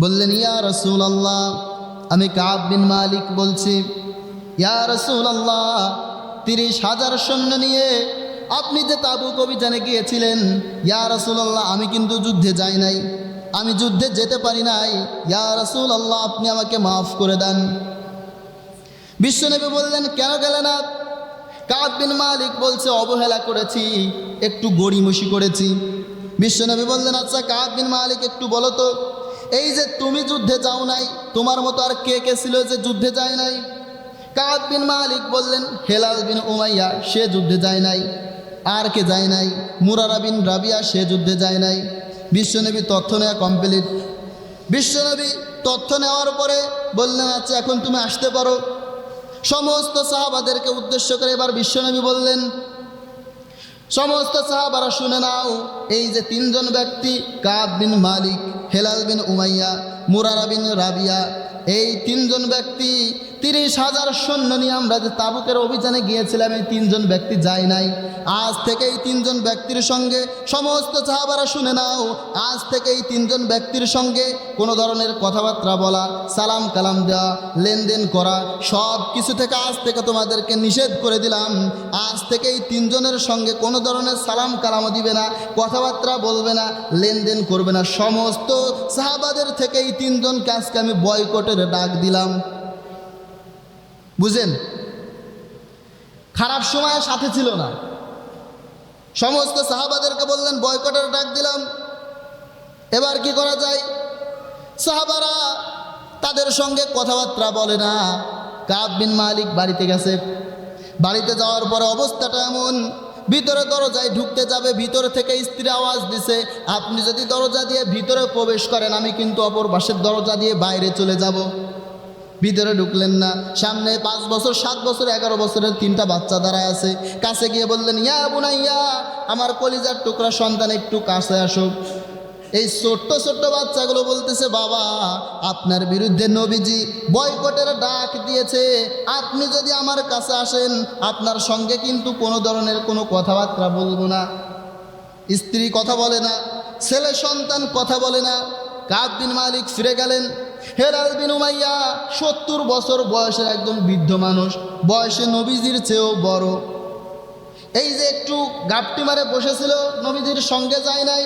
বললেন, ইয়া রসুল আল্লাহ আমি কাব বিন মালিক বলছি, ইয়া রসুল আল্লাহ তিরিশ হাজার সৈন্য নিয়ে আপনি যে তাবুক অভিযানে গিয়েছিলেন, ইয়া রসুল আল্লাহ আমি কিন্তু যুদ্ধে যাই নাই। আমি যুদ্ধে যেতে পারি নাই। ইয়া রসুল আল্লাহ আপনি আমাকে মাফ করে দেন। বিশ্বনবী বললেন, কেন গেলে না? বিন মালিক বলছে, অবহেলা করেছি, একটু গড়িমসি করেছি। বিশ্বনবী বললেন আচ্ছা বিন মালিক, একটু বলো তো। এই যে তুমি যুদ্ধে যাও নাই, তোমার মতো আর কে কে ছিল যে যুদ্ধে যায় নাই? কাব বিন মালিক বললেন, হেলাল বিন উমাইয়া, সে যুদ্ধে যায় নাই। আর কে যায় নাই? মুরারা বিন রাবিয়া, সে যুদ্ধে যায় নাই। বিশ্বনবী তথ্য নেওয়া কমপ্লিট বিশ্বনবী তথ্য নেওয়ার পরে বললেন আচ্ছা এখন তুমি আসতে পারো। সমস্ত সাহাবাদেরকে উদ্দেশ্য করে এবার বিশ্বনবী বললেন সমস্ত সাহাবারা শুনে নাও। এই যে তিনজন ব্যক্তি, Kab bin Malik, Hilal bin Umayya, Murara bin Rabia, এই তিনজন ব্যক্তি তিরিশ হাজার সৈন্য নিয়ে আমরা যে তাবুকের অভিযানে গিয়েছিলাম, এই তিনজন ব্যক্তি যায় নাই। আজ থেকে এই তিনজন ব্যক্তির সঙ্গে সমস্ত সাহাবারা শুনে নাও, আজ থেকে এই তিনজন ব্যক্তির সঙ্গে কোনো ধরনের কথাবার্তা বলা, সালাম কালাম দেওয়া, লেনদেন করা, সব কিছু থেকে আজ থেকে তোমাদেরকে নিষেধ করে দিলাম। আজ থেকে এই তিনজনের সঙ্গে কোনো ধরনের সালাম কালামও দিবে না, কথাবার্তা বলবে না, লেনদেন করবে না। সমস্ত সাহাবাদের থেকে এই তিনজনকে আজকে আমি বয়কটের ডাক দিলাম। বুঝেন? খারাপ সময়ে সাথে ছিল না। সমস্ত সাহাবাদেরকে বললেন, বয়কটের ডাক দিলাম। এবার কি করা যায়? সাহাবারা তাদের সঙ্গে কথাবার্তা বলে না। কাব বিন মালিক বাড়িতে গেছে। বাড়িতে যাওয়ার পরে অবস্থাটা এমন। ভিতরে দরজায় ঢুকতে যাবে, ভিতরে থেকে স্ত্রী আওয়াজ দিছে, আপনি যদি দরজা দিয়ে ভিতরে প্রবেশ করেন, আমি কিন্তু অপর পাশের দরজা দিয়ে বাইরে চলে যাব। ভিতরে ঢুকলেন না। সামনে পাঁচ বছর, সাত বছর, এগারো বছরের তিনটা বাচ্চা দাঁড়ায় আছে। কাছে গিয়ে বললেন, ইয়া বুনাইয়া, আমার কলিজার টুকরা সন্তান একটু কাছে আসো এই ছোট্ট ছোট্ট বাচ্চাগুলো বলতেছে, বাবা, আপনার বিরুদ্ধে নবীজি বয়কটের ডাক দিয়েছে। আপনি যদি আমার কাছে আসেন, আপনার সঙ্গে কিন্তু কোনো ধরনের কোনো কথাবার্তা বলব না। স্ত্রী কথা বলে না, ছেলে সন্তান কথা বলে না। কাব বিন মালিক ফিরে গেলেন। হেরাল বিন উমাইয়া সত্তর বছর বয়সের একদম বৃদ্ধ মানুষ, বয়সে নবীজির চেয়েও বড়। এই যে একটু গাপটি মারে বসেছিল, নবীজির সঙ্গে যায় নাই।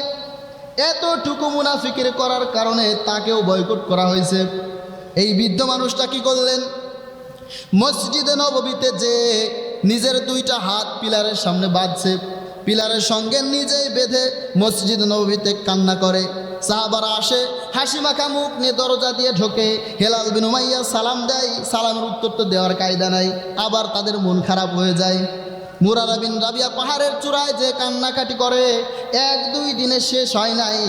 এতটুকু মুনাফিকির করার কারণে তাকেও বয়কট করা হয়েছে। এই বৃদ্ধ মানুষটা কি করলেন? মসজিদে নববীতে যে নিজের দুইটা হাত পিলারের সামনে বাঁধছে পিলারের সঙ্গে নিজেই বেঁধে মসজিদ নবীতে কান্না করে। সাহাবারা আসে, হাসি মাখা মুখ নিয়ে দরজা দিয়ে ঢোকে। হেলাল বিন উমাইয়া সালাম দেয়, সালামের উত্তর তো দেওয়ার কায়দা নাই। আবার তাদের মন খারাপ হয়ে যায়। মুরারা বিন রাবিয়া পাহাড়ের চূড়ায় যে কান্নাকাটি করে, এক দুই দিনে শেষ হয় নাই,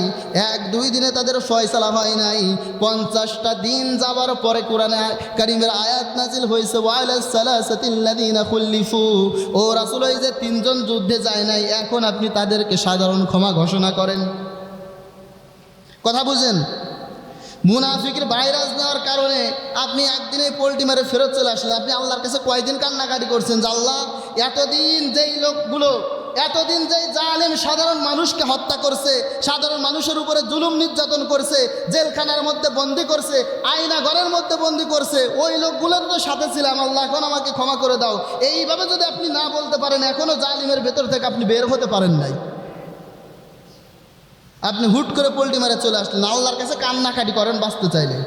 এক দুই দিনে তাদের ফয়সালা হয় নাই। পঞ্চাশটা দিন যাবার পরে কোরআনে কারিমের আয়াত নাজিল হয়েছে খুল্লিফু। ও রাসুল ওই যে তিনজন যুদ্ধে যায় নাই, এখন আপনি তাদেরকে সাধারণ ক্ষমা ঘোষণা করেন। কথা বুঝেন? মুনাফিকের ভাইরাস নেওয়ার কারণে আপনি একদিনে পোল্ট্রি মারে ফেরত চলে আসলেন। আপনি আল্লাহর কাছে কয়দিন কান্নাকাটি করছেন যে আল্লাহ, এতদিন যেই লোকগুলো, এতদিন যেই জালেম সাধারণ মানুষকে হত্যা করছে, সাধারণ মানুষের উপরে জুলুম নির্যাতন করছে, জেলখানার মধ্যে বন্দি করছে আয়না ঘরের মধ্যে বন্দি করছে, ওই লোকগুলোর তো সাথে ছিলাম। আল্লাহ, এখন আমাকে ক্ষমা করে দাও। এইভাবে যদি আপনি না বলতে পারেন এখনও জালিমের ভেতর থেকে আপনি বের হতে পারেন নাই। আপনি হুট করে পোলট্রি মারে চলে আসলেন আল্লাহর কাছে কান্নাকাটি করেন বাঁচতে চাইলে।